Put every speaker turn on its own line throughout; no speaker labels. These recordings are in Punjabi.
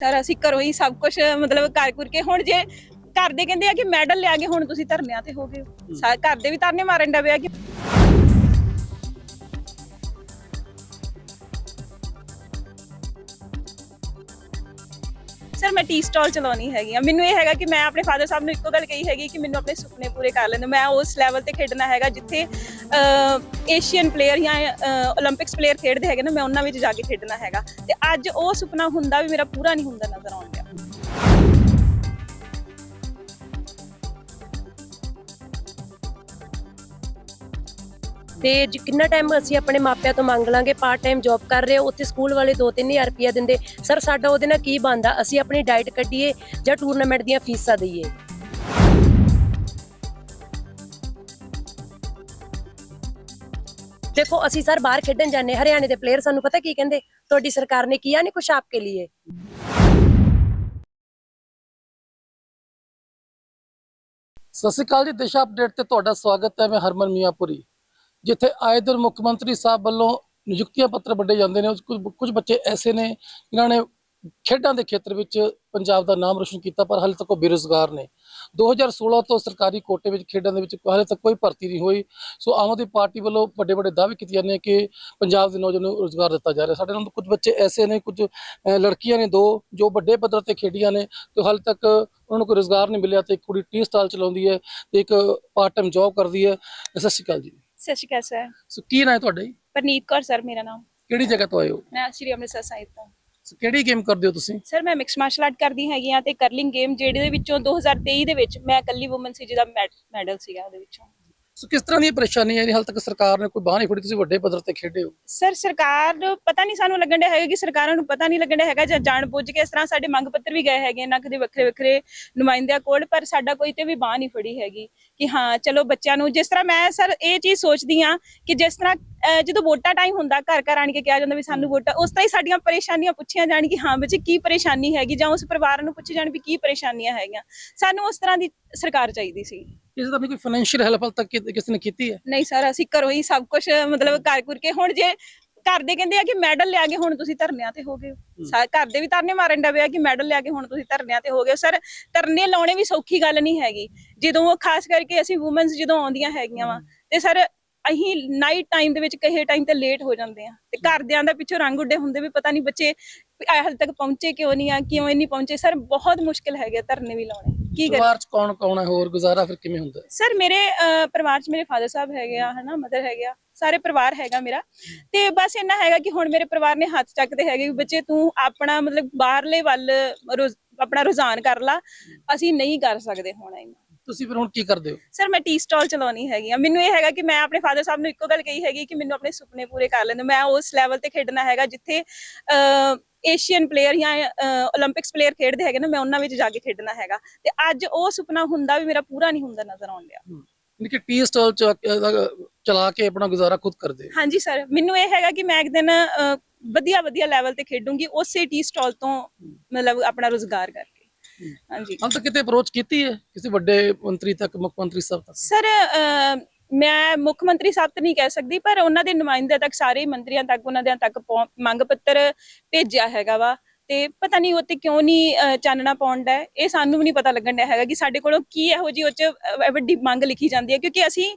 ਸਰ ਅਸੀਂ ਘਰੋਂ ਹੀ ਸਭ ਕੁਝ ਮਤਲਬ ਕਰ ਕੁਰ ਕੇ ਹੁਣ ਜੇ ਘਰ ਦੇ ਕਹਿੰਦੇ ਆ ਕਿ ਮੈਡਲ ਲਿਆ ਕੇ ਹੁਣ ਤੁਸੀਂ ਧਰਨਿਆਂ ਤੇ ਹੋ ਗਏ ਹੋ। ਸਾ- ਘਰ ਦੇ ਵੀ ਧਰਨੇ ਮਾਰਨ ਦਾ ਪਿਆ ਕਿ ਜ਼ਿਆਦਾਤਰ ਮੈਂ ਟੀ ਸਟਾਲ ਚਲਾਉਣੀ ਹੈਗੀ ਆ। ਮੈਨੂੰ ਇਹ ਹੈਗਾ ਕਿ ਮੈਂ ਆਪਣੇ ਫਾਦਰ ਸਾਹਿਬ ਨੂੰ ਇੱਕੋ ਗੱਲ ਕਹੀ ਹੈਗੀ ਕਿ ਮੈਨੂੰ ਆਪਣੇ ਸੁਪਨੇ ਪੂਰੇ ਕਰ ਲੈਣ ਮੈਂ ਉਸ ਲੈਵਲ ਤੇ ਖੇਡਣਾ ਹੈਗਾ ਜਿੱਥੇ ਏਸ਼ੀਅਨ ਪਲੇਅਰ ਜਾਂ ਓਲੰਪਿਕਸ ਪਲੇਅਰ ਖੇਡਦੇ ਹੈਗੇ ਨਾ, ਮੈਂ ਉਹਨਾਂ ਵਿੱਚ ਜਾ ਕੇ ਖੇਡਣਾ ਹੈਗਾ। ਤੇ ਅੱਜ ਉਹ ਸੁਪਨਾ ਹੁੰਦਾ ਵੀ ਮੇਰਾ ਪੂਰਾ ਨਹੀਂ ਹੁੰਦਾ ਨਜ਼ਰ ਆਉਂਦਾ
ਤੇ ਜ- ਕਿੰਨਾ ਟਾਈਮ ਅਸੀਂ ਆਪਣੇ ਮਾਪਿਆਂ ਤੋਂ ਮੰਗ ਲਾਂਗੇ ਪਾਰਟ ਟਾਈਮ ਜੌਬ ਕਰ ਰਹੇ ਹੋ, ਉੱਥੇ ਸਕੂਲ ਵਾਲੇ 2-3000 ਰੁਪਇਆ ਦਿੰਦੇ। ਸਰ ਸਾਡਾ ਉਹਦੇ ਨਾਲ ਕੀ ਬਣਦਾ? ਅਸੀਂ ਆਪਣੀ ਡਾਈਟ ਕੱਢੀਏ ਜਾਂ ਟੂਰਨਾਮੈਂਟ ਦੀਆਂ ਫੀਸਾਂ ਦਈਏ? ਦੇਖੋ, ਅਸੀਂ ਸਰ ਬਾਹਰ ਖੇਡਣ ਜਾਂਦੇ ਹਰਿਆਣੇ ਦੇ ਪਲੇਅਰ ਸਾਨੂੰ ਪਤਾ ਕੀ ਕਹਿੰਦੇ? ਤੁਹਾਡੀ ਸਰਕਾਰ ਨੇ ਕੀਆ ਨਹੀਂ ਕੁਛ ਆਪਕੇ ਲਈ
ਸਤਿ ਸ਼੍ਰੀ ਅਕਾਲ ਜੀ, ਦਿਸ਼ਾ ਅਪਡੇਟ ਤੇ ਤੁਹਾਡਾ ਸਵਾਗਤ ਹੈ, ਮੈਂ ਹਰਮਨ ਮੀਆਂਪੁਰੀ। ਜਿੱਥੇ ਆਏ ਦਿਨ ਮੁੱਖ ਮੰਤਰੀ ਸਾਹਿਬ ਵੱਲੋਂ ਨਿਯੁਕਤੀਆਂ ਪੱਤਰ ਵੱਡੇ ਜਾਂਦੇ ਨੇ, ਉਸ ਕੁਝ ਬੱਚੇ ਐਸੇ ਨੇ, ਜਿਨ੍ਹਾਂ ਨੇ ਖੇਡਾਂ ਦੇ ਖੇਤਰ ਵਿੱਚ ਪੰਜਾਬ ਦਾ ਨਾਮ ਰੋਸ਼ਨ ਕੀਤਾ, ਪਰ ਹਾਲੇ ਤੱਕ ਉਹ ਬੇਰੁਜ਼ਗਾਰ ਨੇ। 2016 ਤੋਂ ਸਰਕਾਰੀ ਕੋਟੇ ਵਿੱਚ ਖੇਡਾਂ ਦੇ ਵਿੱਚ ਹਾਲੇ ਤੱਕ ਕੋਈ ਭਰਤੀ ਨਹੀਂ ਹੋਈ। ਸੋ ਆਮ ਆਦਮੀ ਪਾਰਟੀ ਵੱਲੋਂ ਵੱਡੇ ਵੱਡੇ ਦਾਅਵੇ ਕੀਤੇ ਜਾਂਦੇ ਨੇ ਕਿ ਪੰਜਾਬ ਦੇ ਨੌਜਵਾਨਾਂ ਨੂੰ ਰੋਜ਼ਗਾਰ ਦਿੱਤਾ ਜਾ ਰਿਹਾ। ਸਾਡੇ ਨਾਲ ਕੁਝ ਬੱਚੇ ਐਸੇ ਨੇ, ਕੁਝ ਲੜਕੀਆਂ ਨੇ ਦੋ, ਜੋ ਵੱਡੇ ਪੱਧਰ ਤੇ ਖੇਡੀਆਂ ਨੇ, ਤੇ ਹਾਲੇ ਤੱਕ ਉਹਨਾਂ ਨੂੰ ਕੋਈ ਰੋਜ਼ਗਾਰ ਨਹੀਂ ਮਿਲਿਆ ਤੇ ਇੱਕ ਕੁੜੀ ਟੀ ਸਟਾਲ ਚਲਾਉਂਦੀ ਹੈ ਤੇ ਇੱਕ ਪਾਰਟ ਟਾਈਮ ਜੌਬ ਕਰਦੀ ਹੈ। ਸਤਿ ਸ਼੍ਰੀ ਅਕਾਲ ਜੀ।
ਸਤਿ ਸ਼੍ਰੀ ਅਕਾਲ ਸਰ
ਸੋ ਕੀ ਨਾਂ ਹੈ ਤੁਹਾਡਾ ਜੀ?
ਪਰਨੀਤ ਕੌਰ ਸਰ ਮੇਰਾ ਨਾਮ।
ਕਿਹੜੀ ਜਗ੍ਹਾ ਤੋਂ ਆਏ ਹੋ?
ਮੈਂ ਸ਼੍ਰੀ ਅੰਮ੍ਰਿਤਸਰ ਸਾਹਿਬ ਤੋਂ।
ਸੋ ਕਿਹੜੀ ਗੇਮ ਕਰਦੇ ਹੋ ਤੁਸੀਂ?
ਸਰ ਮੈਂ ਮਿਕਸ ਮਾਰਸ਼ਲ ਆਰਟ ਕਰਦੀ ਹੈਗੀ ਆ ਤੇ ਕਰਲਿੰਗ ਗੇਮ ਜਿਹੜੇ ਦੇ ਵਿੱਚੋਂ 2023 ਦੇ ਵਿੱਚ ਮੈਂ ਇਕੱਲੀ ਔਮਨ ਸੀ ਜਿਹਦਾ ਮੈਡਲ ਸੀਗਾ ਉਹਦੇ ਵਿੱਚੋਂ।
ਸੋ ਕਿਸ ਤਰ੍ਹਾਂ ਦੀ ਪਰੇਸ਼ਾਨੀ ਹੈ ਹਾਲੇ ਤੱਕ ਸਰਕਾਰ ਨੇ ਕੋਈ ਬਾਹ ਨਹੀਂ ਫੜੀ? ਤੁਸੀਂ ਵੱਡੇ ਪੱਧਰ ਤੇ ਖੇਡੇ ਹੋ।
ਸਰ ਸਰਕਾਰ ਨੂੰ ਪਤਾ ਨਹੀਂ ਸਾਨੂੰ ਲੱਗਣ ਡਿਆ ਹੈਗਾ ਕਿ ਸਰਕਾਰਾਂ ਨੂੰ ਪਤਾ ਨਹੀਂ ਲੱਗਣ ਡਿਆ ਹੈਗਾ ਜਾਂ ਜਾਣ ਬੁੱਝ ਕੇ ਇਸ ਤਰ੍ਹਾਂ ਸਾਡੇ ਮੰਗ ਪੱਤਰ ਵੀ ਗਏ ਹੈਗੇ ਨਾ ਕਦੇ ਵੱਖਰੇ ਵੱਖਰੇ ਨੁਮਾਇੰਦਿਆਂ ਕੋਲ ਪਰ ਸਾਡਾ ਕੋਈ ਤੇ ਵੀ ਬਾਹ ਨਹੀਂ ਫੜੀ ਹੈਗੀ ਕਿ ਹਾਂ ਚਲੋ ਬੱਚਿਆਂ ਨੂੰ ਜਿਸ ਤਰ੍ਹਾਂ ਮੈਂ ਸਰ ਇਹ ਚੀਜ਼ ਸੋਚਦੀ ਆ ਕਿ ਜਿਸ ਤਰ੍ਹਾਂ ਜਦੋਂ ਵੋਟਾਂ ਟਾਈਮ ਹੁੰਦਾ ਘਰ ਘਰ ਆਣ ਕੇ ਕਿਹਾ ਜਾਂਦਾ ਵੀ ਸਾਨੂੰ ਵੋਟਾਂ ਉਸ ਤਰ੍ਹਾਂ ਹੀ ਸਾਡੀਆਂ ਪਰੇਸ਼ਾਨੀਆਂ ਪੁੱਛੀਆਂ ਜਾਣ ਕਿ ਹਾਂ ਬੱਚੇ ਕੀ ਪਰੇਸ਼ਾਨੀ ਹੈਗੀ ਜਾਂ ਉਸ ਪਰਿਵਾਰ ਨੂੰ ਪੁੱਛੀ ਜਾਣ ਵੀ ਕੀ ਪਰੇਸ਼ਾਨੀਆਂ ਹੈਗੀਆਂ। ਸਾਨੂੰ ਉਸ ਤਰ੍ਹਾਂ ਦੀ ਸਰਕਾਰ ਚਾਹੀਦੀ ਸੀ।
ਕਿਸੇ ਦੀ ਕੋਈ ਫਾਈਨੈਂਸ਼ੀਅਲ ਹੈਲਪ ਹਾਲੇ ਤੱਕ ਕਿ- ਕਿਸੇ ਨੇ ਕੀਤੀ ਹੈ?
ਨਹੀਂ ਸਰ ਅਸੀਂ ਘਰੋਂ ਹੀ ਸਭ ਕੁਝ ਮਤਲਬ ਕਰ ਕੁਰ ਕੇ ਹੁਣ ਜੇ ਘਰ ਦੇ ਕਹਿੰਦੇ ਆ ਕਿ ਮੈਡਲ ਲਿਆ ਕੇ ਹੁਣ ਤੁਸੀਂ ਧਰਨਿਆਂ ਤੇ ਹੋ ਗਏ। ਹੋ। ਸਾ- ਘਰ ਦੇ ਵੀ ਧਰਨੇ ਮਾਰਨ ਦਾ ਪਿਆ ਕਿ ਮੈਡਲ ਲਿਆ ਕੇ ਹੁਣ ਤੁਸੀਂ ਧਰਨਿਆਂ ਤੇ ਹੋ ਗਏ ਹੋ। ਸਰ ਧਰਨੇ ਲਾਉਣੇ ਵੀ ਸੌਖੀ ਗੱਲ ਨਹੀਂ ਹੈਗੀ। ਜਦੋਂ ਉਹ ਖਾਸ ਕਰਕੇ ਅਸੀਂ ਔਮਨਸ ਜਦੋਂ ਆਉਂਦੀਆਂ ਹੈਗੀਆਂ ਵਾ ਤੇ ਸਰ ਅਸੀਂ ਨਾਈਟ ਟਾਈਮ ਦੇ ਵਿੱਚ ਕਹੇ ਟਾਈਮ ਤੇ ਲੇਟ ਹੋ ਜਾਂਦੇ ਆ। ਤੇ ਘਰਦਿਆਂ ਦਾ ਪਿੱਛੋਂ ਰੰਗ ਉੱਡੇ ਹੁੰਦੇ ਵੀ ਪਤਾ ਨਹੀਂ ਬੱਚੇ ਹਾਲ ਤੱਕ ਪਹੁੰਚੇ ਕਿਉਂ ਨਹੀਂ ਆ ਕਿਉਂ ਨਹੀਂ ਪਹੁੰਚੇ? ਸਰ ਬਹੁਤ ਮੁਸ਼ਕਿਲ ਹੈਗੇ ਧਰਨੇ ਵੀ ਲਾਉਣੇ। ਕੀ ਕਰੀਏ?
ਪਰਿਵਾਰ ਚ ਕੌਣ ਕੌਣ ਹੈ? ਹੋਰ ਗੁਜ਼ਾਰਾ ਫਿਰ ਕਿਵੇਂ ਹੁੰਦਾ? ਹੈ
ਸਰ ਮੇਰੇ ਅਹ, ਪਰਿਵਾਰ 'ਚ ਮੇਰੇ ਫਾਦਰ ਸਾਹਿਬ ਹੈਗੇ ਆ ਹਨਾ ਮਦਰ ਹੈਗੇ ਆ ਸਾਰੇ ਪਰਿਵਾਰ ਹੈਗਾ ਮੇਰਾ। ਤੇ ਬਸ ਇੰਨਾ ਹੈਗਾ ਕਿ ਹੁਣ ਮੇਰੇ ਪਰਿਵਾਰ ਨੇ ਹੱਥ ਚੱਕਦੇ ਹੈਗੇ ਵੀ ਬੱਚੇ ਤੂੰ ਆਪਣਾ ਮਤਲਬ ਬਾਹਰਲੇ ਵੱਲ ਰੁਝ- ਆਪਣਾ ਰੁਝਾਨ ਕਰ ਲਾ। ਅਸੀਂ ਨਹੀਂ ਕਰ ਸਕਦੇ ਹੁਣ ਇੰਨਾ।
ਤੁਸੀਂ ਫਿਰ ਹੁਣ ਕੀ ਕਰਦੇ ਹੋ?
ਸਰ ਮੈਂ ਟੀ ਸਟਾਲ ਚਲਾਉਣੀ ਹੈਗੀ ਆ। ਮੈਨੂੰ ਇਹ ਹੈਗਾ ਕਿ ਮੈਂ ਆਪਣੇ ਫਾਦਰ ਸਾਹਿਬ ਨੂੰ ਇੱਕੋ ਗੱਲ ਕਹੀ ਹੈਗੀ ਕਿ ਮੈਨੂੰ ਆਪਣੇ ਸੁਪਨੇ ਪੂਰੇ ਕਰ ਲੈਣ ਮੈਂ ਉਸ ਲੈਵਲ ਤੇ ਖੇਡਣਾ ਹੈਗਾ ਜਿੱਥੇ ਏਸ਼ੀਅਨ ਪਲੇਅਰ ਜਾਂ 올림픽ਸ ਪਲੇਅਰ ਖੇਡਦੇ ਹੈਗੇ ਨਾ ਮੈਂ ਉਹਨਾਂ ਵਿੱਚ ਜਾ ਕੇ ਖੇਡਣਾ ਹੈਗਾ। ਤੇ ਅੱਜ ਉਹ ਸੁਪਨਾ ਹੁੰਦਾ ਵੀ ਮੇਰਾ ਪੂਰਾ ਨਹੀਂ ਹੁੰਦਾ ਨਜ਼ਰ ਆਉਣ ਲਿਆ
ਯਾਨੀ ਟੀ ਸਟਾਲ ਚਲਾ ਕੇ ਆਪਣਾ ਗੁਜ਼ਾਰਾ ਖੁਦ ਕਰਦੇ
ਹਾਂਜੀ ਸਰ। ਮੈਨੂੰ ਇਹ ਹੈਗਾ ਕਿ ਮੈਂ ਇੱਕ ਦਿਨ ਵਧੀਆ ਵਧੀਆ ਲੈਵਲ ਤੇ ਖੇਡੂੰਗੀ ਉਸੇ ਟੀ ਸਟਾਲ ਤੋਂ ਮਤਲਬ ਆਪਣਾ ਰੁਜ਼ਗਾਰ ਕਰ ਹਾਂਜੀ।
ਹਾਲ ਤੱਕ ਕਿਤੇ ਅਪਰੋਚ ਕੀਤੀ ਹੈ ਕਿਸੇ ਵੱਡੇ ਮੰਤਰੀ ਤੱਕ ਮੁੱਖ ਮੰਤਰੀ ਸਾਹਿਬ ਤੱਕ?
ਸਰ ਮੈਂ ਮੁੱਖ ਮੰਤਰੀ ਸਾਹਿਬ ਤਾਂ ਨਹੀਂ ਕਹਿ ਸਕਦੀ ਪਰ ਉਹਨਾਂ ਦੇ ਨੁਮਾਇੰਦੇ ਤੱਕ ਸਾਰੇ ਮੰਤਰੀਆਂ ਤੱਕ ਉਹਨਾਂ ਦੇ ਤੱਕ ਪਹੁੰ- ਮੰਗ ਪੱਤਰ ਭੇਜਿਆ ਹੈਗਾ ਵਾ। ਤੇ ਪਤਾ ਨਹੀਂ ਉਹ ਤੇ ਕਿਉਂ ਨਹੀਂ ਅਹ, ਚਾਨਣਾ ਪਾਉਂਦਾ ਇਹ ਸਾਨੂੰ ਵੀ ਨਹੀਂ ਪਤਾ ਲੱਗਣ ਡਿਆ ਹੈਗਾ ਕਿ ਸਾਡੇ ਕੋਲੋਂ ਕੀ ਇਹੋ ਜੀ ਉਹ ਵੱਡੀ ਮੰਗ ਲਿਖੀ ਜਾਂਦੀ ਹੈ। ਕਿਉਂਕਿ ਅਸੀਂ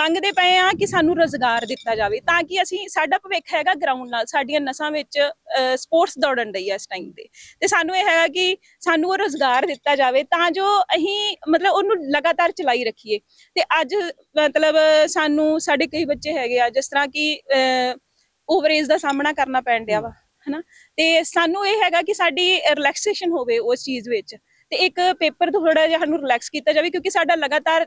ਮੰਗਦੇ ਪਏ ਆ ਕਿ ਸਾਨੂੰ ਰੋਜ਼ਗਾਰ ਦਿੱਤਾ ਜਾਵੇ ਤਾਂ ਕਿ ਅਸੀਂ ਸਾਡਾ ਭਵਿੱਖ ਹੈਗਾ ਗਰਾਊਂਡ ਨਾਲ ਸਾਡੀਆਂ ਨਸਾਂ ਵਿੱਚ ਸਪੋਰਟਸ ਦੌੜਨ ਰਹੀ ਹੈ ਇਸ ਟਾਈਮ ਤੇ। ਤੇ ਸਾਨੂੰ ਇਹ ਹੈਗਾ ਕਿ ਸਾਨੂੰ ਉਹ ਰੋਜ਼ਗਾਰ ਦਿੱਤਾ ਜਾਵੇ ਤਾਂ ਜੋ ਅਸੀਂ ਮਤਲਬ ਉਹਨੂੰ ਲਗਾਤਾਰ ਚਲਾਈ ਰੱਖੀਏ। ਤੇ ਅੱਜ ਮਤਲਬ ਸਾਨੂੰ ਸਾਡੇ ਕਈ ਬੱਚੇ ਹੈਗੇ ਆ ਜਿਸ ਤਰ੍ਹਾਂ ਕਿ ਓਵਰੇਜ ਦਾ ਸਾਹਮਣਾ ਕਰਨਾ ਪੈਣ ਡਿਆ ਵਾ। ਹਨਾ? ਤੇ ਸਾਨੂੰ ਇਹ ਹੈਗਾ ਕਿ ਸਾਡੀ ਰਿਲੈਕਸੇਸ਼ਨ ਹੋਵੇ ਉਸ ਚੀਜ਼ ਵਿੱਚ। ਤੇ ਇੱਕ ਪੇਪਰ ਥੋੜਾ ਜਿਹਾ ਸਾਨੂੰ ਰਿਲੈਕਸ ਕੀਤਾ ਜਾਵੇ ਕਿਉਂਕਿ ਸਾਡਾ ਲਗਾਤਾਰ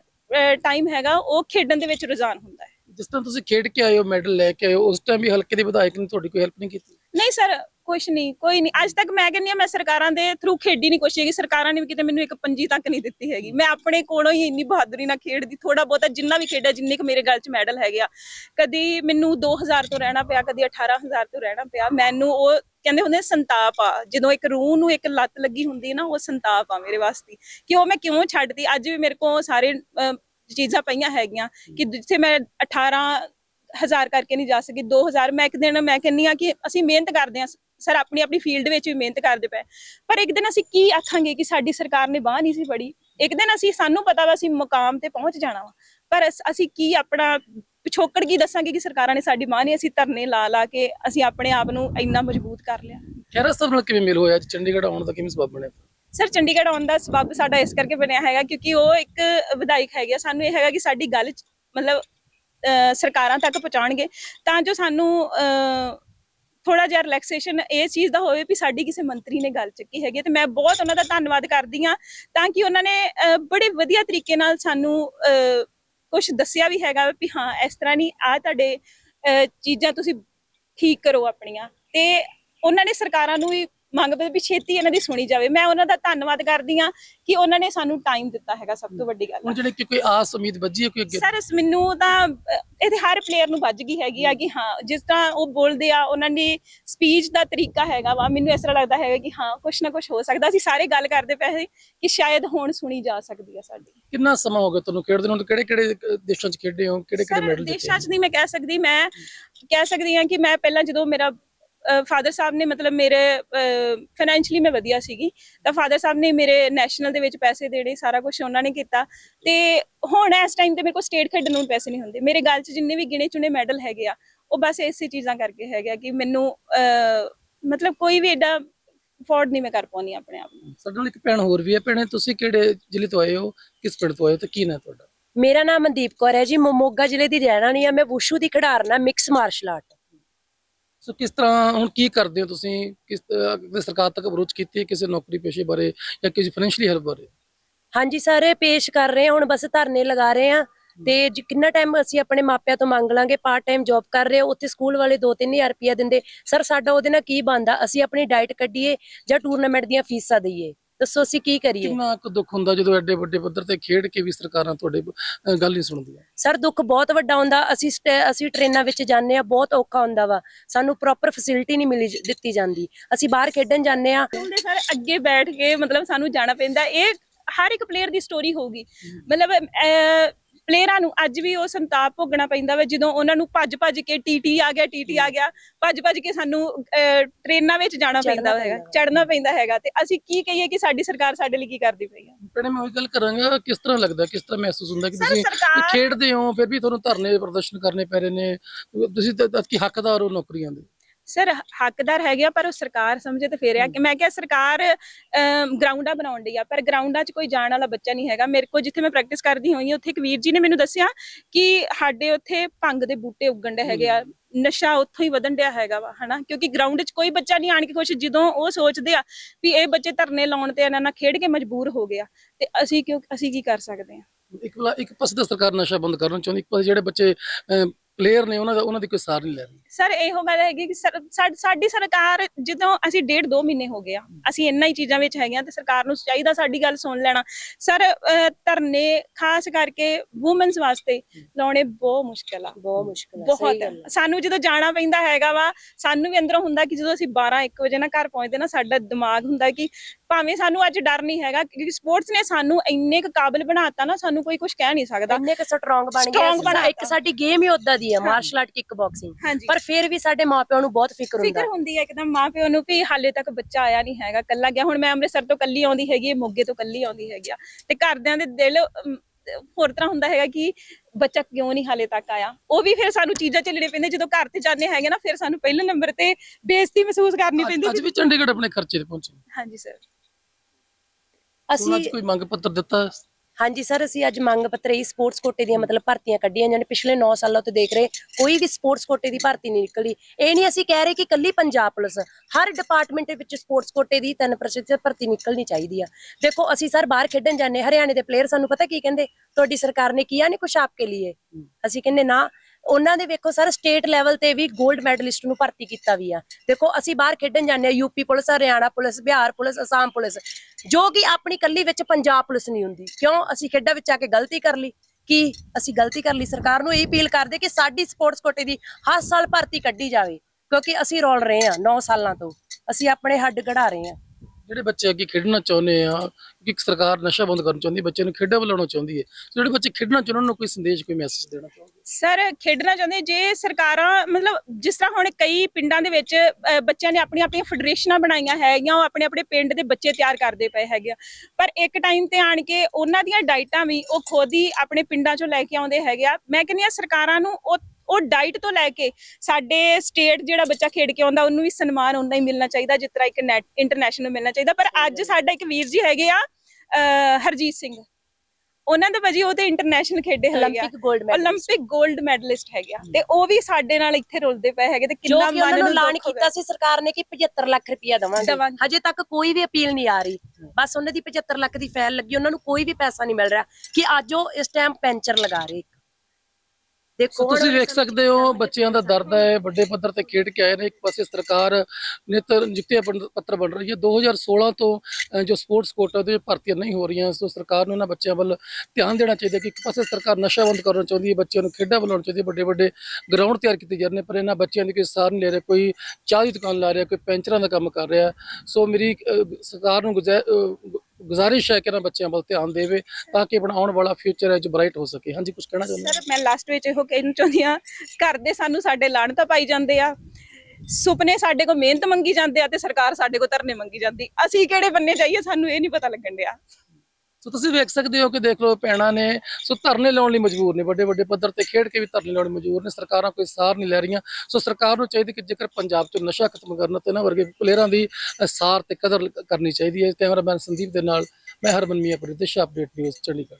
ਟਾਈਮ ਹੈਗਾ ਉਹ ਖੇਡਣ ਦੇ ਵਿੱਚ ਰੁਝਾਨ ਹੁੰਦਾ ਹੈ।
ਜਿਸ ਤਰ੍ਹਾਂ ਤੁਸੀਂ ਖੇਡ ਕੇ ਆਏ ਹੋ ਮੈਡਲ ਲੈ ਕੇ ਆਏ ਹੋ ਉਸ ਟਾਈਮ ਵੀ ਹਲਕੇ ਦੇ ਵਿਧਾਇਕ ਨੇ ਤੁਹਾਡੀ ਕੋਈ ਹੈਲਪ ਨਹੀਂ ਕੀਤੀ?
ਨਹੀਂ ਸਰ ਕੁਛ ਨਹੀਂ ਕੋਈ ਨਹੀਂ ਅੱਜ ਤੱਕ ਮੈਂ ਕਹਿੰਦੀ ਆ ਮੈਂ ਸਰਕਾਰਾਂ ਦੇ ਥਰੂ ਖੇਡੀ ਨਹੀਂ ਕੁਛ ਹੈਗੀ। ਸਰਕਾਰਾਂ ਨੇ ਵੀ ਕਿਤੇ ਮੈਨੂੰ ਇੱਕ ਪੰਜੀ ਤੱਕ ਨਹੀਂ ਦਿੱਤੀ ਹੈਗੀ। ਮੈਂ ਆਪਣੇ ਕੋਲੋਂ ਹੀ ਇੰਨੀ ਬਹਾਦਰੀ ਨਾਲ ਖੇਡਦੀ ਥੋੜਾ ਬਹੁਤਾ ਜਿੰਨਾ ਵੀ ਖੇਡਿਆ, ਜਿੰਨੇ ਕੁ ਮੇਰੇ ਗਲ 'ਚ ਮੈਡਲ ਹੈਗੇ ਆ। ਕਦੀ ਮੈਨੂੰ 2000 ਤੋਂ ਰਹਿਣਾ ਪਿਆ, ਕਦੀ 18000 ਤੋਂ ਰਹਿਣਾ ਪਿਆ। ਮੈਨੂੰ ਉਹ ਕਹਿੰਦੇ ਹੁੰਦੇ ਸੰਤਾਪ ਆ। ਜਦੋਂ ਇੱਕ ਰੂਹ ਨੂੰ ਇੱਕ ਲੱਤ ਲੱਗੀ ਹੁੰਦੀ ਨਾ, ਉਹ ਸੰਤਾਪ ਆ ਮੇਰੇ ਵਾਸਤੇ। ਕਿ ਉਹ ਮੈਂ ਕਿਉਂ ਛੱਡਦੀ? ਅੱਜ ਵੀ ਮੇਰੇ ਕੋਲ ਸਾਰੇ ਚੀਜ਼ਾਂ ਪਈਆਂ ਹੈਗੀਆਂ ਕਿ ਜਿੱਥੇ ਮੈਂ 18 ਹਜ਼ਾਰ ਕਰਕੇ ਨਹੀਂ ਜਾ ਸਕੀ। 2000 ਮੈਂ ਇੱਕ ਦਿਨ ਮੈਂ ਕਹਿੰਨੀ ਆ ਕਿ ਅਸੀਂ ਮਿਹਨਤ ਕਰਦੇ ਆ ਸਰ ਆਪਣੀ ਆਪਣੀ ਫੀਲਡ ਵਿੱਚ ਵੀ ਮਿਹਨਤ ਕਰਦੇ ਪਏ। ਪਰ ਇੱਕ ਦਿਨ ਅਸੀਂ ਕੀ ਆਖਾਂਗੇ ਕਿ ਸਾਡੀ ਸਰਕਾਰ ਨੇ ਬਾਹ ਨਹੀਂ ਸੀ ਫੜੀ। ਇੱਕ ਦਿਨ ਅਸੀਂ ਸਾਨੂੰ ਪਤਾ ਵਾ ਅਸੀਂ ਮੁਕਾਮ ਤੇ ਪਹੁੰਚ ਜਾਣਾ ਵਾ। ਪਰ ਅਸ- ਕੀ ਆਪਣਾ ਪਿਛੋਕੜ ਕੀ ਦੱਸਾਂਗੇ ਕਿ ਸਰਕਾਰਾਂ ਨੇ ਸਾਡੀ ਬਾਹ ਨਹੀਂ ਅਸੀਂ ਧਰਨੇ ਲਾ ਲਾ ਕੇ ਅਸੀਂ ਆਪਣੇ ਆਪ ਨੂੰ ਇੰਨਾ ਮਜ਼ਬੂਤ ਕਰ ਲਿਆ।
ਖੈਰਾ ਸਾਹਿਬ ਨਾਲ ਕਿਵੇਂ ਮਿਲ ਹੋਇਆ? ਚੰਡੀਗੜ੍ਹ ਆਉਣ ਦਾ ਕਿਵੇਂ ਸਬਬ ਬਣਿਆ?
ਸਰ ਚੰਡੀਗੜ੍ਹ ਆਉਣ ਦਾ ਸਬਬ ਸਾਡਾ ਇਸ ਕਰਕੇ ਬਣਿਆ ਹੈਗਾ ਕਿਉਂਕਿ ਉਹ ਇੱਕ ਵਿਧਾਇਕ ਹੈਗੇ ਸਾਨੂੰ ਇਹ ਹੈਗਾ ਕਿ ਸਾਡੀ ਗੱਲ ਮਤਲਬ ਸਰਕਾਰਾਂ ਤੱਕ ਪਹੁੰਚਾਉਣਗੇ। ਤਾਂ ਜੋ ਸਾਨੂੰ ਥੋੜਾ ਜਿਹਾ ਰਿਲੈਕਸੇਸ਼ਨ ਇਹ ਚੀਜ਼ ਦਾ ਹੋਵੇ ਵੀ ਸਾਡੀ ਕਿਸੇ ਮੰਤਰੀ ਨੇ ਗੱਲ ਚੱਕੀ ਹੈਗੀ ਹੈ ਤੇ ਮੈਂ ਬਹੁਤ ਉਹਨਾਂ ਦਾ ਧੰਨਵਾਦ ਕਰਦੀ ਆ ਤਾਂ ਕਿ ਉਹਨਾਂ ਨੇ ਅਹ, ਬੜੇ ਵਧੀਆ ਤਰੀਕੇ ਨਾਲ ਸਾਨੂੰ ਕੁਝ ਦੱਸਿਆ ਵੀ ਹੈਗਾ ਵੀ ਹਾਂ ਇਸ ਤਰ੍ਹਾਂ ਨਹੀਂ ਆ ਤੁਹਾਡੇ ਅਹ, ਚੀਜ਼ਾਂ ਤੁਸੀਂ ਠੀਕ ਕਰੋ ਆਪਣੀਆਂ ਤੇ ਉਹਨਾਂ ਨੇ ਸਰਕਾਰਾਂ ਨੂੰ ਵੀ ਮੰਗ ਵੀ ਛੇਤੀ ਇਹਨਾਂ ਦੀ ਸੁਣੀ ਜਾਵੇ। ਮੈਂ ਉਹਨਾਂ ਦਾ ਧੰਨਵਾਦ ਕਰਦੀ ਆ ਕਿ ਉਹਨਾਂ ਨੇ ਸਾਨੂੰ ਟਾਈਮ ਦਿੱਤਾ ਹੈਗਾ ਸਭ ਤੋਂ ਵੱਡੀ ਗੱਲ।
ਹੁਣ ਜਿਹੜੇ ਕਿ ਕੋਈ ਆਸ ਉਮੀਦ ਵੱਜੀ ਹੈ ਕੋਈ ਅੱਗੇ?
ਸਰ ਇਸ ਮੈਨੂੰ ਤਾਂ ਇਹਦੇ ਹਰ ਪਲੇਅਰ ਨੂੰ ਵੱਜ ਗਈ ਹੈਗੀ ਆ ਕਿ ਹਾਂ ਜਿਸ ਤਰ੍ਹਾਂ ਉਹ ਬੋਲਦੇ ਆ ਉਹਨਾਂ ਦੀ ਸਪੀਚ ਦਾ ਤਰੀਕਾ ਹੈਗਾ ਵਾ। ਮੈਨੂੰ ਇਸ ਤਰ੍ਹਾਂ ਲੱਗਦਾ ਹੈਗਾ ਕਿ ਹਾਂ ਕੁਛ ਨਾ ਕੁਛ ਹੋ ਸਕਦਾ। ਅਸੀਂ ਸਾਰੇ ਗੱਲ ਕਰਦੇ ਪਏ ਸੀ ਕਿ ਸ਼ਾਇਦ ਹੁਣ ਸੁਣੀ ਜਾ ਸਕਦੀ ਆ ਸਾਡੀ।
ਕਿੰਨਾ ਸਮਾਂ ਹੋ ਗਿਆ ਤੁਹਾਨੂੰ? ਖੇਡਦੇ ਨੂੰ ਕਿਹੜੇ ਕਿਹੜੇ ਦੇਸ਼ਾਂ 'ਚ ਖੇਡੇ ਹੋ? ਕਿਹੜੇ ਕਿਹੜੇ ਮੈਡਲ ਜਿੱਤੇ
ਦੇਸ਼ਾਂ 'ਚ ਨਹੀਂ ਮੈਂ ਕਹਿ ਸਕਦੀ। ਮੈਂ ਕਹਿ ਸਕਦੀ ਹਾਂ ਕਿ ਮੈਂ ਪਹਿਲਾਂ ਜਦੋਂ ਮੇਰਾ ਫਾਦਰ ਸਾਹਿਬ ਨੇ ਮਤਲਬ ਮੇਰੇ ਫਾਈਨੈਂਸ਼ਲੀ ਮੈਂ ਵਧੀਆ ਸੀਗੀ। ਤਾਂ ਫਾਦਰ ਸਾਹਿਬ ਨੇ ਮੇਰੇ ਨੈਸ਼ਨਲ ਦੇ ਵਿੱਚ ਪੈਸੇ ਦੇਣੇ ਸਾਰਾ ਕੁਝ ਉਹਨਾਂ ਨੇ ਕੀਤਾ। ਤੇ ਹੁਣ ਇਸ ਟਾਈਮ ਤੇ ਮੇਰੇ ਕੋਲ ਸਟੇਟ ਖੇਡਣ ਨੂੰ ਪੈਸੇ ਨਹੀਂ ਹੁੰਦੇ। ਮੇਰੇ ਗੱਲ 'ਚ ਜਿੰਨੇ ਵੀ ਗਿਣੇ ਚੁਣੇ ਮੈਡਲ ਹੈਗੇ ਆ ਉਹ ਬਸ ਇਸੇ ਚੀਜ਼ਾਂ ਕਰਕੇ ਹੈਗੇ ਕਿ ਮੈਨੂੰ ਮਤਲਬ ਕੋਈ ਵੀ ਐਡਾ ਅਫੋਰਡ ਨਹੀਂ ਮੈਂ ਕਰ ਪਾਉਣੀ ਆਪਣੇ ਆਪ ਨੂੰ।
ਸਾਡੇ ਨਾਲ ਇੱਕ ਭੈਣ ਹੋਰ ਵੀ ਹੈ। ਭੈਣੇ ਤੁਸੀਂ ਕਿਹੜੇ ਜ਼ਿਲ੍ਹੇ ਤੋਂ ਆਏ ਹੋ? ਕਿਸ ਪਿੰਡ ਤੋਂ ਆਏ ਹੋ? ਤੇ ਕੀ ਨਾਂ ਤੁਹਾਡਾ?
ਮੇਰਾ ਨਾਮ ਮਨਦੀਪ ਕੌਰ ਹੈ ਜੀ। ਮੈਂ ਮੋਗਾ ਜ਼ਿਲ੍ਹੇ ਦੀ ਰਹਿਣ ਵਾਲੀ ਆ ਮੈਂ ਵੁਸ਼ੂ ਦੀ ਖਿਡਾਰਨ ਆ ਮਿਕਸ ਮਾਰਸ਼ਲ ਆਰਟ
ਸੋ ਕਿਸ ਤਰ੍ਹਾਂ ਹੁਣ ਕੀ ਕਰਦੇ ਹੋ ਤੁਸੀਂ? ਕਿਸ ਕਿਸੇ ਸਰਕਾਰ ਤੱਕ ਅਪਰੋਚ ਕੀਤੀ ਹੈ ਕਿਸੇ ਨੌਕਰੀ ਪੇਸ਼ੇ ਬਾਰੇ ਜਾਂ ਕਿਸੇ ਫਾਈਨੈਂਸ਼ੀਅਲੀ ਹੈਲਪ ਬਾਰੇ?
ਹਾਂਜੀ ਸਾਰੇ ਪੇਸ਼ ਕਰ ਰਹੇ ਹਾਂ ਹੁਣ ਬਸ ਧਰਨੇ ਲਗਾ ਰਹੇ ਆ। ਤੇ ਜ- ਕਿੰਨਾ ਟਾਈਮ ਅਸੀਂ ਆਪਣੇ ਮਾਪਿਆਂ ਤੋਂ ਮੰਗ ਲਾਂਗੇ ਪਾਰਟ ਟਾਈਮ ਜੌਬ ਕਰ ਰਹੇ ਹੋ ਉੱਥੇ ਸਕੂਲ ਵਾਲੇ 2-3000 ਰੁਪਇਆ ਦਿੰਦੇ। ਸਰ ਸਾਡਾ ਉਹਦੇ ਨਾਲ ਕੀ ਬਣਦਾ? ਅਸੀਂ ਆਪਣੀ ਡਾਈਟ ਕੱਢੀਏ ਜਾਂ ਟੂਰਨਾਮੈਂਟ ਦੀਆਂ ਫੀਸਾਂ ਦਈਏ। ਦੱਸੋ ਅਸੀਂ ਕੀ ਕਰੀਏ?
ਕਿੰਨਾ ਕੁ ਦੁੱਖ ਹੁੰਦਾ ਜਦੋਂ ਐਡੇ ਵੱਡੇ ਪੱਧਰ ਤੇ ਖੇਡ ਕੇ ਵੀ ਸਰਕਾਰਾਂ ਤੁਹਾਡੇ ਗੱਲ ਨਹੀਂ ਸੁਣਦੀਆਂ?
ਸਰ ਦੁੱਖ ਬਹੁਤ ਵੱਡਾ ਹੁੰਦਾ। ਅਸੀਂ ਸਟ- ਅਸੀਂ ਟ੍ਰੇਨਾਂ ਵਿੱਚ ਜਾਂਦੇ ਆ ਬਹੁਤ ਔਖਾ ਹੁੰਦਾ ਵਾ। ਸਾਨੂੰ ਪ੍ਰੋਪਰ ਫੈਸਿਲਿਟੀ ਨਹੀਂ ਮਿਲੀ ਜ- ਦਿੱਤੀ ਜਾਂਦੀ। ਅਸੀਂ ਬਾਹਰ ਖੇਡਣ ਜਾਂਦੇ ਆ
ਸਰ ਅੱਗੇ ਬੈਠ ਕੇ ਮਤਲਬ ਸਾਨੂੰ ਜਾਣਾ ਪੈਂਦਾ। ਇਹ ਹਰ ਇੱਕ ਪਲੇਅਰ ਦੀ ਸਟੋਰੀ ਹੋਊਗੀ। ਮਤਲਬ ਪਲੇਅਰਾਂ ਨੂੰ ਅੱਜ ਵੀ ਉਹ ਸੰਤਾਪ ਭੋਗਣਾ ਪੈਂਦਾ ਵਾ ਜਦੋਂ ਉਹਨਾਂ ਨੂੰ ਭੱਜ ਭੱਜ ਕੇ ਟੀਟੀ ਆ ਗਿਆ ਟੀਟੀ ਆ ਗਿਆ ਭੱਜ ਭੱਜ ਕੇ ਸਾਨੂੰ ਅਹ, ਟ੍ਰੇਨਾਂ ਵਿੱਚ ਜਾਣਾ
ਚੜ੍ਹਨਾ
ਪੈਂਦਾ ਹੈਗਾ
ਪੈਂਦਾ।
ਚੜਨਾ ਪੈਂਦਾ ਹੈਗਾ ਤੇ ਅਸੀਂ ਕੀ ਕਹੀਏ ਕਿ ਸਾਡੀ ਸਰਕਾਰ ਸਾਡੇ ਲਈ ਕੀ ਕਰਦੀ ਪਈ ਹੈ
ਭੈਣੇ ਮੈਂ ਉਹੀ ਗੱਲ ਕਰਾਂਗਾ ਕਿਸ ਤਰ੍ਹਾਂ ਲੱਗਦਾ ਕਿਸ ਤਰ੍ਹਾਂ ਮਹਿਸੂਸ ਹੁੰਦਾ ਕਿ
ਸਰ
ਤੁਸੀਂ
ਸਰਕਾਰ
ਖੇਡਦੇ ਹੋ ਫਿਰ ਵੀ ਤੁਹਾਨੂੰ ਧਰਨੇ ਪ੍ਰਦਰਸ਼ਨ ਕਰਨੇ ਪੈ ਰਹੇ ਨੇ ਤੁਸੀਂ ਤਾਂ ਤਾਂ ਕੀ ਹੱਕਦਾਰ ਹੋ ਨੌਕਰੀਆਂ ਦੇ
ਸਰ ਹੱਕਦਾਰ ਹੈਗੇ ਆ ਪਰ ਉਹ ਸਰਕਾਰ ਸਮਝੇ ਤੇ ਫੇਰ ਆ ਕਿ ਮੈਂ ਕਿਹਾ ਸਰਕਾਰ ਗਰਾਊਂਡਾਂ ਬਣਾਉਣ ਡਈ ਆ ਪਰ ਗਰਾਊਂਡਾਂ 'ਚ ਕੋਈ ਜਾਣ ਵਾਲਾ ਬੱਚਾ ਨਹੀਂ ਹੈਗਾ। ਮੇਰੇ ਕੋਲ ਜਿੱਥੇ ਮੈਂ ਪ੍ਰੈਕਟਿਸ ਕਰਦੀ ਹੋਈ ਹਾਂ ਉੱਥੇ ਇੱਕ ਵੀਰ ਜੀ ਨੇ ਮੈਨੂੰ ਦੱਸਿਆ ਕਿ ਸਾਡੇ ਉੱਥੇ ਭੰਗ ਦੇ ਬੂਟੇ ਉੱਗਣ ਦੇ ਹੈਗੇ ਆ। ਨਸ਼ਾ ਉੱਥੋਂ ਹੀ ਵਧਣ ਡਿਆ ਹੈਗਾ ਵਾ ਹਨਾ? ਕਿਉਂਕਿ ਗਰਾਊਂਡ 'ਚ ਕੋਈ ਬੱਚਾ ਨਹੀਂ ਆਣ ਕੇ ਖੁਸ਼ ਜਦੋਂ ਉਹ ਸੋਚਦੇ ਆ ਵੀ ਇਹ ਬੱਚੇ ਧਰਨੇ ਲਾਉਣ ਤੇ ਇਹਨਾਂ ਨਾਲ ਖੇਡ ਕੇ ਮਜਬੂਰ ਹੋ ਗਿਆ ਤੇ ਅਸੀਂ ਕਿਉਂ ਅਸੀਂ ਕੀ ਕਰ ਸਕਦੇ ਹਾਂ
ਇੱਕ ਇੱਕ ਪਾਸੇ ਤਾਂ ਸਰਕਾਰ ਨਸ਼ਾ ਬੰਦ ਕਰਨਾ ਚਾਹੁੰਦੀ ਇੱਕ ਪਾਸੇ ਜਿਹੜੇ ਬੱਚੇ ਪਲੇਅਰ ਨੇ ਉਹਨਾਂ ਦਾ ਉਹਨਾਂ ਦੀ ਕੋਈ ਸਾਰ ਨਹੀਂ ਲੈ ਰਹੀ।
ਸਰ ਇਹੋ ਗੱਲ ਹੈਗੀ ਕਿ ਸਰ- ਸਾ- ਸਾਡੀ ਸਰਕਾਰ ਜਦੋਂ ਅਸੀਂ ਡੇਢ ਦੋ ਮਹੀਨੇ ਹੋ ਗਏ ਆ ਅਸੀਂ ਇੰਨਾ ਹੀ ਚੀਜ਼ਾਂ ਵਿੱਚ ਹੈਗੇ ਆ ਤੇ ਸਰਕਾਰ ਨੂੰ ਚਾਹੀਦਾ ਸਾਡੀ ਗੱਲ ਸੁਣ ਲੈਣਾ। ਸਰ ਅਹ, ਧਰਨੇ ਖਾਸ ਕਰਕੇ ਔਮਨਸ ਵਾਸਤੇ ਲਾਉਣੇ ਬਹੁਤ ਮੁਸ਼ਕਲ ਆ।
ਬਹੁਤ ਮੁਸ਼ਕਲ ਹੈ
ਬਹੁਤ। ਸਾਨੂੰ ਜਦੋਂ ਜਾਣਾ ਪੈਂਦਾ ਹੈਗਾ ਵਾ ਸਾਨੂੰ ਵੀ ਅੰਦਰੋਂ ਹੁੰਦਾ ਕਿ ਜਦੋਂ ਅਸੀਂ 12 1 ਵਜੇ ਨਾ ਘਰ ਪਹੁੰਚਦੇ ਨਾ ਸਾਡਾ ਦਿਮਾਗ ਹੁੰਦਾ ਕਿ ਭਾਵੇਂ ਸਾਨੂੰ ਅੱਜ ਡਰ ਨਹੀਂ ਹੈਗਾ ਕਿਉਂਕਿ ਸਪੋਰਟਸ ਨੇ ਸਾਨੂੰ ਇੰਨੇ ਕੁ ਕਾਬਿਲ ਬਣਾਤਾ ਨਾ ਸਾਨੂੰ ਕੋਈ ਕੁਝ ਕਹਿ ਨਹੀਂ ਸਕਦਾ।
ਇੰਨੇ ਕੁ ਸਟਰੋਂਗ ਬਣ ਗਏ। ਇੱਕ ਸਾਡੀ ਗੇਮ ਹੀ ਉਦਾਂ ਦੀ ਹੈ
ਹਾਂ।
ਮਾਰਸ਼ਲ ਆਰਟ ਕਿਕ ਬਾਕਸਿੰਗ ਪਰ ਫਿਰ ਵੀ ਸਾਡੇ ਮਾਪਿਆਂ ਨੂੰ ਬਹੁਤ ਫਿਕਰ ਹੁੰਦਾ।
ਫਿਕਰ ਹੁੰਦੀ ਹੈ ਇੱਕਦਮ ਮਾਪਿਓ ਨੂੰ ਵੀ ਹਾਲੇ ਤੱਕ ਬੱਚਾ ਆਇਆ ਨਹੀਂ ਹੈਗਾ ਕੱਲਾ ਗਿਆ। ਹੁਣ ਮੈਂ ਅੰਮ੍ਰਿਤਸਰ ਤੋਂ ਕੱਲੀ ਆਉਂਦੀ ਹੈਗੀ ਮੋਗੇ ਤੋਂ ਕੱਲੀ ਆਉਂਦੀ ਹੈਗੀ ਆ। ਤੇ ਘਰਦਿਆਂ ਦੇ ਦਿਲ ਹੋਰ ਤਰ੍ਹਾਂ ਹੁੰਦਾ ਹੈਗਾ ਕਿ ਬੱਚਾ ਕਿਉਂ ਨਹੀਂ ਹਾਲੇ ਤੱਕ ਆਇਆ। ਉਹ ਵੀ ਫਿਰ ਸਾਨੂੰ ਚੀਜ਼ਾਂ ਚੱਲਣੇ ਪੈਂਦੇ ਜਦੋਂ ਘਰ ਤੇ ਜਾਂਦੇ ਹੈਗੇ ਨਾ ਫਿਰ ਸਾਨੂੰ ਪਹਿਲੇ ਨੰਬਰ ਤੇ ਬੇਇੱਜ਼ਤੀ ਮਹਿਸੂਸ ਕਰਨੀ ਪੈਂਦੀ
ਅੱਜ ਵੀ ਚੰਡੀਗੜ੍ਹ ਆਪਣੇ ਖਰਚੇ ਤੇ ਪਹੁੰਚੇ।
ਹਾਂਜੀ ਸਰ।
ਅਸੀਂ
ਕੋਈ ਮੰਗ ਪੱਤਰ ਦਿੱਤਾ
ਹਾਂਜੀ ਸਰ, ਅਸੀਂ ਅੱਜ ਮੰਗ ਪੱਤਰ ਹੀ ਸਪੋਰਟਸ ਕੋਟੇ ਦੀਆਂ ਮਤਲਬ ਭਰਤੀਆਂ ਕੱਢੀਆਂ ਜਾਨੇ ਪਿਛਲੇ 9 ਸਾਲਾਂ ਤੋਂ ਦੇਖ ਰਹੇ, ਕੋਈ ਵੀ ਸਪੋਰਟਸ ਕੋਟੇ ਦੀ ਭਰਤੀ ਨਹੀਂ ਨਿਕਲੀ। ਇਹ ਨਹੀਂ ਅਸੀਂ ਕਹਿ ਰਹੇ ਕਿ ਕੱਲੀ ਪੰਜਾਬ ਪੁਲਿਸ, ਹਰ ਡਿਪਾਰਟਮੈਂਟ ਦੇ ਵਿੱਚ ਸਪੋਰਟਸ ਕੋਟੇ ਦੀ 3% ਭਰਤੀ ਨਿਕਲਣੀ ਚਾਹੀਦੀ ਆ। ਦੇਖੋ, ਅਸੀਂ ਸਰ ਬਾਹਰ ਖੇਡਣ ਜਾਂਦੇ ਹਰਿਆਣੇ ਦੇ ਪਲੇਅਰ ਸਾਨੂੰ ਪਤਾ ਕੀ ਕਹਿੰਦੇ? ਤੁਹਾਡੀ ਸਰਕਾਰ ਨੇ ਕੀਆ ਨਹੀਂ ਕੁਛ ਆਪਕੇ ਲਈ ਅਸੀਂ ਕਹਿੰਦੇ ਨਾ ਉਹਨਾਂ ਦੇ ਵੇਖੋ ਸਰ ਸਟੇਟ ਲੈਵਲ ਤੇ ਵੀ 골ਡ ਮੈਡਲਿਸਟ ਨੂੰ ਭਰਤੀ ਕੀਤਾ ਵੀ ਆ। ਦੇਖੋ, ਅਸੀਂ ਬਾਹਰ ਖੇਡਣ ਜਾਂਦੇ ਆ UP police, Haryana police, Bihar police, Assam police, ਜੋ ਕਿ ਆਪਣੀ ਕੱਲੀ ਵਿੱਚ ਪੰਜਾਬ ਪੁਲਿਸ ਨਹੀਂ ਹੁੰਦੀ। ਕਿਉਂ? ਅਸੀਂ ਖੇਡਾਂ ਵਿੱਚ ਆ ਕੇ ਗਲਤੀ ਕਰ ਲਈ। ਕੀ ਅਸੀਂ ਗਲਤੀ ਕਰ ਲਈ? ਸਰਕਾਰ ਨੂੰ ਇਹ ਅਪੀਲ ਕਰਦੇ ਕਿ ਸਾਡੀ ਸਪੋਰਟਸ ਕੋਟੇ ਦੀ ਹਰ ਸਾਲ ਭਰਤੀ ਕੱਢੀ ਜਾਵੇ, ਕਿਉਂਕਿ ਅਸੀਂ ਰੋਲ ਰਹੇ ਆ 9 ਸਾਲਾਂ ਤੋਂ। ਅਸੀਂ ਆਪਣੇ ਹੱਡ ਗੜਾ ਰਹੇ ਆ
ਜਿਹੜੇ ਬੱਚੇ ਅੱਗੇ ਖੇਡਣਾ ਚਾਹੁੰਦੇ ਆ ਕਿ ਸਰਕਾਰ ਨਸ਼ਾ ਬੰਦ ਕਰਨਾ ਚਾਹੁੰਦੀ, ਬੱਚਿਆਂ ਨੂੰ ਖੇਡਾਂ ਵੱਲ ਚਾਹੁੰਦੀ ਹੈ। ਜਿਹੜੇ ਬੱਚੇ ਖੇਡਣਾ ਚਾਹੁੰਦੇ, ਉਹਨਾਂ ਨੂੰ ਕੋਈ ਸੰਦੇਸ਼, ਕੋਈ ਮੈਸੇਜ ਦੇਣਾ ਚਾਹੋਗੇ?
ਸਰ ਖੇਡਣਾ ਚਾਹੁੰਦੇ, ਜੇ ਸਰਕਾਰਾਂ, ਮਤਲਬ ਜਿਸ ਤਰ੍ਹਾਂ ਹੁਣ ਕਈ ਪਿੰਡਾਂ ਦੇ ਵਿੱਚ ਬੱਚਿਆਂ ਨੇ ਆਪਣੀਆਂ ਆਪਣੀਆਂ ਫੈਡਰੇਸ਼ਨਾਂ ਬਣਾਈਆਂ ਹੈਗੀਆਂ, ਉਹ ਆਪਣੇ ਆਪਣੇ ਪਿੰਡ ਦੇ ਬੱਚੇ ਤਿਆਰ ਕਰਦੇ ਪਏ ਹੈਗੇ ਆ। ਪਰ ਇੱਕ ਟਾਈਮ ਤੇ ਆਣ ਕੇ ਉਹਨਾਂ ਦੀਆਂ ਡਾਈਟਾਂ ਵੀ ਉਹ ਖੁਦ ਹੀ ਆਪਣੇ ਪਿੰਡਾਂ ਚੋਂ ਲੈ ਕੇ ਆਉਂਦੇ ਹੈਗੇ ਆ। ਮੈਂ ਕਹਿੰਦੀ ਆ ਸਰਕਾਰਾਂ ਨੂੰ ਉਹ ਉਹ ਡਾਈਟ ਤੋਂ ਲੈ ਕੇ ਸਾਡੇ ਸਟੇਟ ਜਿਹੜਾ ਬੱਚਾ ਖੇਡ ਕੇ ਆਉਂਦਾ ਉਹਨੂੰ ਵੀ ਸਨਮਾਨ ਉਹਨਾਂ ਹੀ ਮਿਲਣਾ ਚਾਹੀਦਾ ਜਿਸ ਤਰ੍ਹਾਂ ਇੱਕ ਇੰਟਰਨੈਸ਼ਨਲ ਮਿਲਣਾ ਚਾਹੀਦਾ। ਪਰ ਅੱਜ ਸਾਡਾ ਇੱਕ ਵੀਰ ਜੀ ਹੈਗੇ ਆ ਹਰਜੀਤ ਸਿੰਘ। ਉਹਨਾਂ ਦਾ ਭਾਜੀ ਉਹ ਤੇ ਇੰਟਰਨੈਸ਼ਨਲ ਖੇਡੇ ਹੈਗੇ ਆ।
올림픽 골ਡ
ਮੈਡਲਿਸਟ ਹੈਗੇ ਆ। ਤੇ ਉਹ ਵੀ ਸਾਡੇ ਨਾਲ ਇੱਥੇ ਰੁਲਦੇ ਪਏ ਹੈਗੇ ਤੇ ਕਿੰਨਾ ਮਨ
ਨੂੰ ਐਲਾਨ ਕੀਤਾ ਸੀ ਸਰਕਾਰ ਨੇ ਕਿ 75 ਲੱਖ ਰੁਪਇਆ ਦਵਾਂਗੇ। ਹਜੇ ਤੱਕ ਕੋਈ ਵੀ ਅਪੀਲ ਨਹੀਂ ਆ ਰਹੀ। ਬਸ ਉਹਨਾਂ ਦੀ 75 ਲੱਖ ਦੀ ਫਾਈਲ ਲੱਗੀ ਉਹਨਾਂ ਨੂੰ ਕੋਈ ਵੀ ਪੈਸਾ ਨਹੀਂ ਮਿਲ ਰਿਹਾ ਕਿ ਅੱਜ ਉਹ ਇਸ ਟਾਈਮ ਪੈਂਚਰ ਲਗਾ ਰਹੇ। ਦੇਖੋ
ਸੋ ਤੁਸੀਂ ਵੇਖ ਸਕਦੇ ਹੋ ਬੱਚਿਆਂ ਦਾ ਦਰਦ ਹੈ ਵੱਡੇ ਪੱਧਰ ਤੇ ਖੇਡ ਕੇ ਆਏ ਨੇ। ਇੱਕ ਪਾਸੇ ਸਰਕਾਰ ਨਿਤ ਨਿਯੁਕਤੀਆਂ ਪੱਤਰ- ਪੱਤਰ ਬਣ ਰਹੀ ਹੈ। 2016 ਤੋਂ ਜੋ ਸਪੋਰਟਸ ਕੋਟਾ ਦੇ ਭਰਤੀਆਂ ਨਹੀਂ ਹੋ ਰਹੀਆਂ ਸੋ ਸਰਕਾਰ ਨੂੰ ਇਹਨਾਂ ਬੱਚਿਆਂ ਵੱਲ ਧਿਆਨ ਦੇਣਾ ਚਾਹੀਦਾ ਕਿ ਇੱਕ ਪਾਸੇ ਸਰਕਾਰ ਨਸ਼ਾ ਬੰਦ ਕਰਨਾ ਚਾਹੁੰਦੀ ਹੈ ਬੱਚਿਆਂ ਨੂੰ ਖੇਡਾਂ ਬਣਾਉਣਾ ਚਾਹੁੰਦੀ ਹੈ। ਵੱਡੇ ਵੱਡੇ ਗਰਾਊਂਡ ਤਿਆਰ ਕੀਤੇ ਜਾ ਰਹੇ ਨੇ ਪਰ ਇਹਨਾਂ ਬੱਚਿਆਂ ਦੀ ਕੋਈ ਸਾਰ ਨਹੀਂ ਲੈ ਰਿਹਾ ਕੋਈ ਚਾਹ ਦੀ ਦੁਕਾਨ ਲਾ ਰਿਹਾ ਕੋਈ ਪੈਂਚਰਾਂ ਦਾ ਕੰਮ ਕਰ ਰਿਹਾ। ਸੋ ਮੇਰੀ ਸਰਕਾਰ ਨੂੰ ਗੁਜ਼ਾ- ਅਹ, ਗੁਜ਼ਾਰਿਸ਼ ਹੈ ਕਿ ਇਹਨਾਂ ਬੱਚਿਆਂ ਵੱਲ ਧਿਆਨ ਦੇਵੇ ਤਾਂ ਕਿ ਆਪਣਾ ਆਉਣ ਵਾਲਾ ਫਿਊਚਰ ਹੈ ਜੋ ਬ੍ਰਾਈਟ ਹੋ ਸਕੇ। ਹਾਂਜੀ ਕੁਝ ਕਹਿਣਾ ਚਾਹੁੰਦੇ
ਸਰ ਮੈਂ ਲਾਸਟ ਵਿੱਚ ਇਹੋ ਕਹਿਣਾ ਚਾਹੁੰਦੀ ਆ ਘਰ ਦੇ ਸਾਨੂੰ ਸਾਡੇ ਲਾਣ ਤਾਂ ਪਾਈ ਜਾਂਦੇ ਆ, ਸੁਪਨੇ ਸਾਡੇ ਕੋਲ ਮਿਹਨਤ ਮੰਗੀ ਜਾਂਦੇ ਆ ਤੇ ਸਰਕਾਰ ਸਾਡੇ ਕੋਲ ਧਰਨੇ ਮੰਗੀ ਜਾਂਦੀ। ਅਸੀਂ ਕਿਹੜੇ ਬੰਨੇ ਜਾਈਏ ਸਾਨੂੰ ਇਹ ਨਹੀਂ ਪਤਾ ਲੱਗਣ ਡਿਆ।
ਸੋ ਤੁਸੀਂ ਵੇਖ ਸਕਦੇ ਹੋ ਕਿ ਦੇਖ ਲਓ ਭੈਣਾਂ ਨੇ, ਸੋ ਧਰਨੇ ਲਾਉਣ ਲਈ ਮਜਬੂਰ ਨੇ, ਵੱਡੇ ਵੱਡੇ ਪੱਧਰ ਤੇ ਖੇਡ ਕੇ ਵੀ ਧਰਨੇ ਲਾਉਣ ਲਈ ਮਜਬੂਰ ਨੇ, ਸਰਕਾਰਾਂ ਕੋਈ ਸਾਰ ਨਹੀਂ ਲੈ ਰਹੀਆਂ। ਸੋ ਸਰਕਾਰ ਨੂੰ ਚਾਹੀਦੀ ਕਿ ਜੇਕਰ ਪੰਜਾਬ 'ਚ ਨਸ਼ਾ ਖਤਮ ਕਰਨਾ ਤੇ ਇਹਨਾਂ ਵਰਗੇ ਪਲੇਅਰਾਂ ਦੀ ਸਾਰ ਤੇ ਕਦਰ ਕਰਨੀ ਚਾਹੀਦੀ ਹੈ। ਕੈਮਰਾਮੈਨ ਸੰਦੀਪ ਦੇ ਨਾਲ, ਮੈਂ ਹਰਮਨ ਮੀਆਂਪੁਰੀ ਦਿਸ਼ਾ ਅਪਡੇਟ ਨਿਊਜ਼ ਚੰਡੀਗੜ੍ਹ।